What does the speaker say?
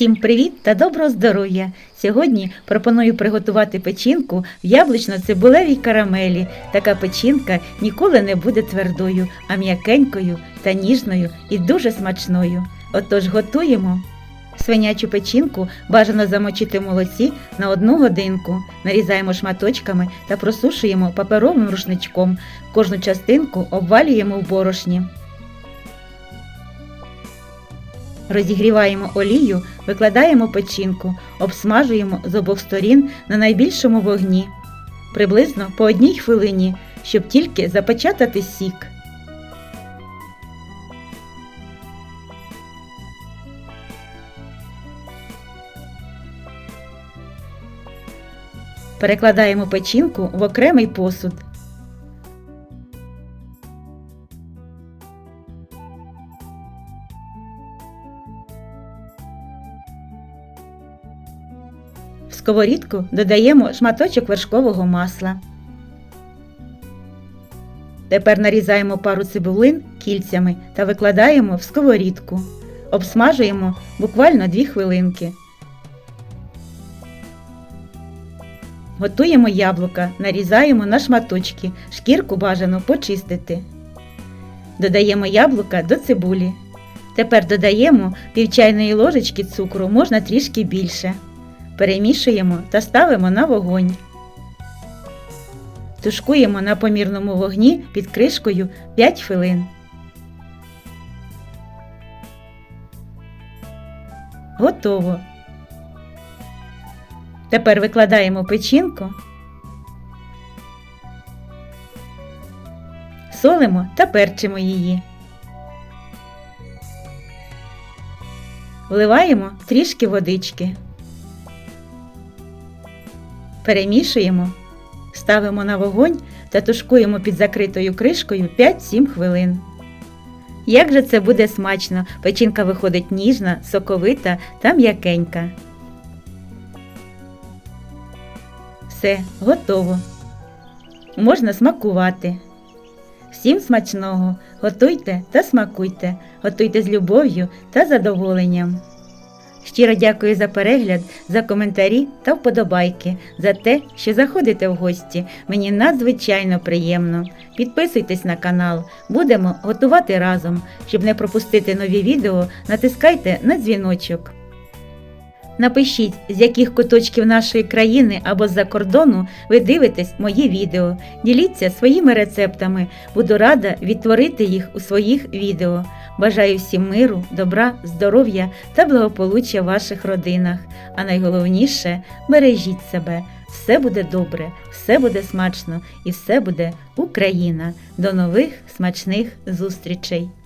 Всім привіт та доброго здоров'я! Сьогодні пропоную приготувати печінку в яблучно-цибулевій карамелі. Така печінка ніколи не буде твердою, а м'якенькою та ніжною і дуже смачною. Отож готуємо. Свинячу печінку бажано замочити в молоці на одну годинку. Нарізаємо шматочками та просушуємо паперовим рушничком. Кожну частинку обвалюємо в борошні. Розігріваємо олію, викладаємо печінку, обсмажуємо з обох сторін на найбільшому вогні, приблизно по одній хвилині, щоб тільки запечатати сік. Перекладаємо печінку в окремий посуд. В сковорідку додаємо шматочок вершкового масла. Тепер нарізаємо пару цибулин кільцями та викладаємо в сковорідку. Обсмажуємо буквально 2 хвилинки. Готуємо яблука, нарізаємо на шматочки, шкірку бажано почистити. Додаємо яблука до цибулі. Тепер додаємо пів чайної ложечки цукру, можна трішки більше. Перемішуємо та ставимо на вогонь. Тушкуємо на помірному вогні під кришкою 5 хвилин. Готово. Тепер викладаємо печінку, солимо та перчимо її. Вливаємо трішки водички. Перемішуємо, ставимо на вогонь та тушкуємо під закритою кришкою 5-7 хвилин. Як же це буде смачно, печінка виходить ніжна, соковита та м'якенька. Все, готово. Можна смакувати. Всім смачного! Готуйте та смакуйте, готуйте з любов'ю та задоволенням. Щиро дякую за перегляд, за коментарі та вподобайки, за те, що заходите в гості. Мені надзвичайно приємно. Підписуйтесь на канал, будемо готувати разом. Щоб не пропустити нові відео, натискайте на дзвіночок. Напишіть, з яких куточків нашої країни або з-за кордону ви дивитесь мої відео. Діліться своїми рецептами. Буду рада відтворити їх у своїх відео. Бажаю всім миру, добра, здоров'я та благополуччя в ваших родинах. А найголовніше бережіть себе. Все буде добре, все буде смачно і все буде Україна. До нових смачних зустрічей!